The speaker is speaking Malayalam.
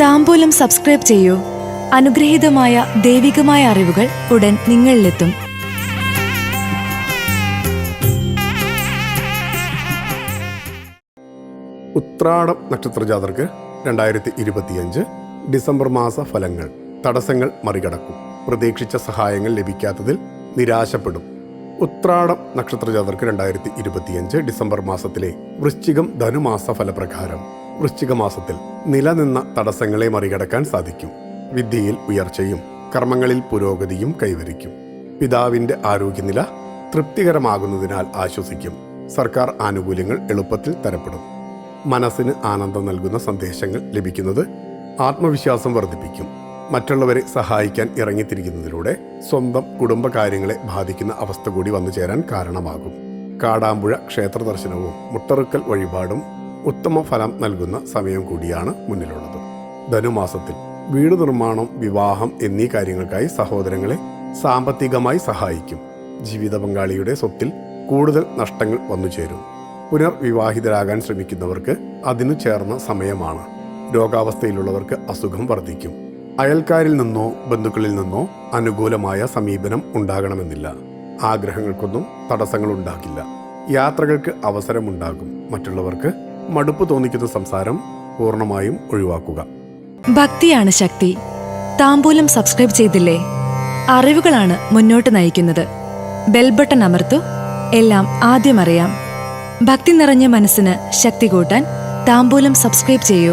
താമ്പൂലം സബ്സ്ക്രൈബ് ചെയ്യൂ. അനുഗ്രഹീതമായ ദൈവികമായ അറിവുകൾ ഉടൻ നിങ്ങളിലെത്തും. ഉത്രാടം നക്ഷത്ര ജാതർക്ക് രണ്ടായിരത്തി ഇരുപത്തിയഞ്ച് ഡിസംബർ മാസ ഫലങ്ങൾ. തടസ്സങ്ങൾ മറികടക്കും. പ്രതീക്ഷിച്ച സഹായങ്ങൾ ലഭിക്കാത്തതിൽ നിരാശപ്പെടും. ഉത്രാടം നക്ഷത്ര ജാതർക്ക് രണ്ടായിരത്തി ഇരുപത്തിയഞ്ച് ഡിസംബർ മാസത്തിലെ വൃശ്ചികം ധനുമാസ ഫലപ്രകാരം. വൃശ്ചിക മാസത്തിൽ നിലനിന്ന തടസ്സങ്ങളെ മറികടക്കാൻ സാധിക്കും. വിദ്യയിൽ ഉയർച്ചയും കർമ്മങ്ങളിൽ പുരോഗതിയും കൈവരിക്കും. പിതാവിന്റെ ആരോഗ്യനില തൃപ്തികരമാകുന്നതിനാൽ ആശ്വസിക്കും. സർക്കാർ ആനുകൂല്യങ്ങൾ എളുപ്പത്തിൽ തരപ്പെടും. മനസ്സിന് ആനന്ദം നൽകുന്ന സന്ദേശങ്ങൾ ലഭിക്കുന്നത് ആത്മവിശ്വാസം വർദ്ധിപ്പിക്കും. മറ്റുള്ളവരെ സഹായിക്കാൻ ഇറങ്ങിത്തിരിക്കുന്നതിലൂടെ സ്വന്തം കുടുംബകാര്യങ്ങളെ ബാധിക്കുന്ന അവസ്ഥ കൂടി വന്നു ചേരാൻ കാരണമാകും. കാടാമ്പുഴ ക്ഷേത്ര ദർശനവും മുട്ടറുക്കൽ വഴിപാടും ഉത്തമ ഫലം നൽകുന്ന സമയം കൂടിയാണ് മുന്നിലുള്ളത്. ധനുമാസത്തിൽ വീട് നിർമ്മാണം വിവാഹം എന്നീ കാര്യങ്ങൾക്കായി സഹോദരങ്ങളെ സാമ്പത്തികമായി സഹായിക്കും. ജീവിത പങ്കാളിയുടെ സ്വത്തിൽ കൂടുതൽ നഷ്ടങ്ങൾ വന്നു ചേരും. പുനർവിവാഹിതരാകാൻ ശ്രമിക്കുന്നവർക്ക് അതിനു ചേർന്ന സമയമാണ്. രോഗാവസ്ഥയിലുള്ളവർക്ക് അസുഖം വർദ്ധിക്കും. അയൽക്കാരിൽ നിന്നോ ബന്ധുക്കളിൽ നിന്നോ അനുകൂലമായ സമീപനം ഉണ്ടാകണമെന്നില്ല. ആഗ്രഹങ്ങൾക്കൊന്നും തടസ്സങ്ങൾ ഉണ്ടാകില്ല. യാത്രകൾക്ക് അവസരമുണ്ടാകും. മറ്റുള്ളവർക്ക് മടുപ്പ് തോന്നിക്കുന്ന സംസാരം പൂർണമായും ഒഴിവാക്കുക. ഭക്തിയാണ് ശക്തി. താമ്പൂലം സബ്സ്ക്രൈബ് ചെയ്തില്ലേ? അറിവുകളാണ് മുന്നോട്ട് നയിക്കുന്നത്. ബെൽബട്ടൺ അമർത്തു എല്ലാം ആദ്യം അറിയാം. ഭക്തി നിറഞ്ഞ മനസ്സിന് ശക്തി കൂട്ടാൻ താമ്പൂലം സബ്സ്ക്രൈബ് ചെയ്യൂ.